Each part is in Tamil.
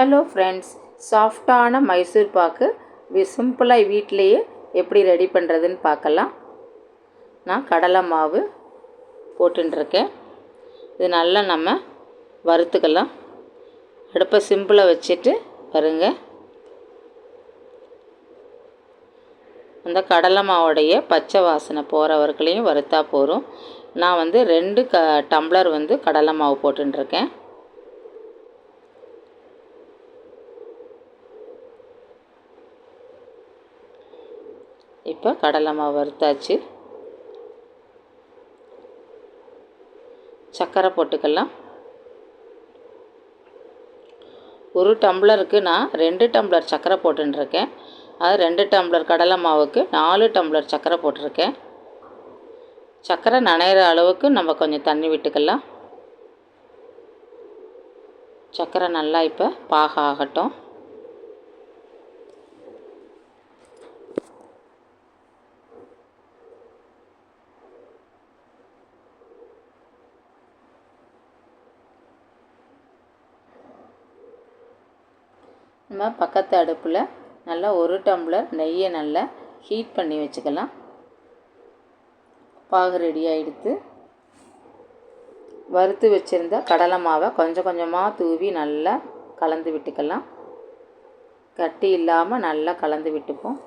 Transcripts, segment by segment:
ஹலோ ஃப்ரெண்ட்ஸ் சாஃப்டான மைசூர் பாக்கு சிம்பிளாக வீட்டிலையே எப்படி ரெடி பண்ணுறதுன்னு பார்க்கலாம். நான் கடலை மாவு போட்டுருக்கேன் இது நல்லா நம்ம வறுத்துக்கலாம். அடுப்பை சிம்பிளாக வச்சுட்டு வருங்க அந்த கடலை மாவுடைய பச்சை வாசனை போகிற வரைக்குலையும் வறுத்தா போகிறோம் நான் வந்து ரெண்டு க டம்ளர் வந்து கடலை மாவு போட்டுருக்கேன் இப்போ கடலை மாவு வறுத்தாச்சு. சர்க்கரை போட்டுக்கலாம். ஒரு டம்ளருக்கு நான் ரெண்டு டம்ளர் சர்க்கரை போட்டுருக்கேன் அது ரெண்டு டம்ளர் கடலை மாவுக்கு நாலு டம்ளர் சர்க்கரை போட்டிருக்கேன். சர்க்கரை நனைகிற அளவுக்கு நம்ம கொஞ்சம் தண்ணி விட்டுக்கலாம். சர்க்கரை நல்லா இப்போ பாக ஆகட்டும் நம்ம பக்கத்து அடுப்பில் நல்லா ஒரு டம்ளர் நெய்யை நல்லா ஹீட் பண்ணி வச்சுக்கலாம். பாகு ரெடியாக எடுத்து வறுத்து வச்சுருந்த கடலை மாவை கொஞ்சம் கொஞ்சமாக தூவி நல்லா கலந்து விட்டுக்கலாம். கட்டி இல்லாமல் நல்லா கலந்து விட்டுப்போம்.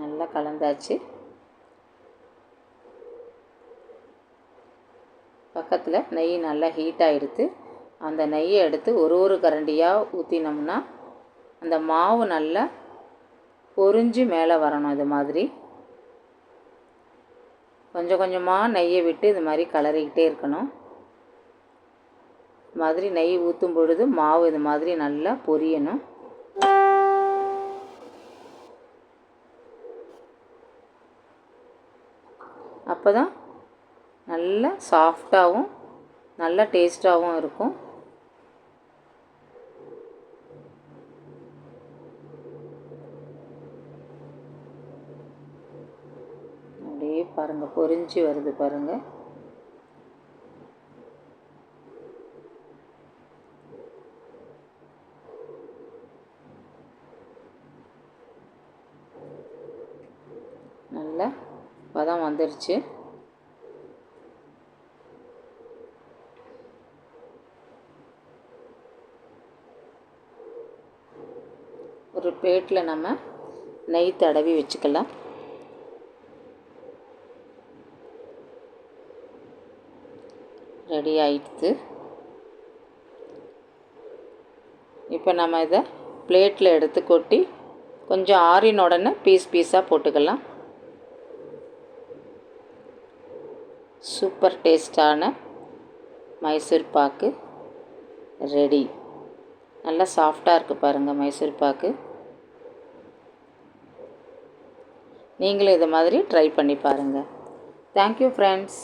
நல்லா கலந்தாச்சு. பக்கத்தில் நெய் நல்லா ஹீட் ஆகிடுத்து அந்த நெய்யை எடுத்து ஒரு ஒரு கரண்டியாக ஊற்றினோம்னா அந்த மாவு நல்லா பொறிஞ்சு மேலே வரணும் இது மாதிரி. கொஞ்சம் கொஞ்சமாக நெய்யை விட்டு இது மாதிரி கலரிக்கிட்டே இருக்கணும். இது மாதிரி நெய் ஊற்றும் பொழுது மாவு இது மாதிரி நல்லா பொரியணும். அப்போ தான் நல்ல சாஃப்டாகவும் நல்ல டேஸ்ட்டாகவும் இருக்கும். அப்படியே பாருங்கள் பொறிஞ்சி வருது பாருங்கள் நல்ல பதம் வந்துருச்சு. ஒரு பிளேட்டில் நம்ம நெய் தடவி வச்சுக்கலாம். ரெடி ஆயிடுது. இப்போ நம்ம இதை பிளேட்டில் எடுத்து கொட்டி கொஞ்சம் ஆறின உடனே பீஸ் பீஸாக போட்டுக்கலாம். சூப்பர் டேஸ்டான மைசூர் பாக்கு ரெடி. நல்லா சாஃப்டாக இருக்குது பாருங்கள் மைசூர் பாக்கு. நீங்களும் இதை மாதிரி ட்ரை பண்ணி பாருங்கள் தேங்க்யூ ஃப்ரெண்ட்ஸ்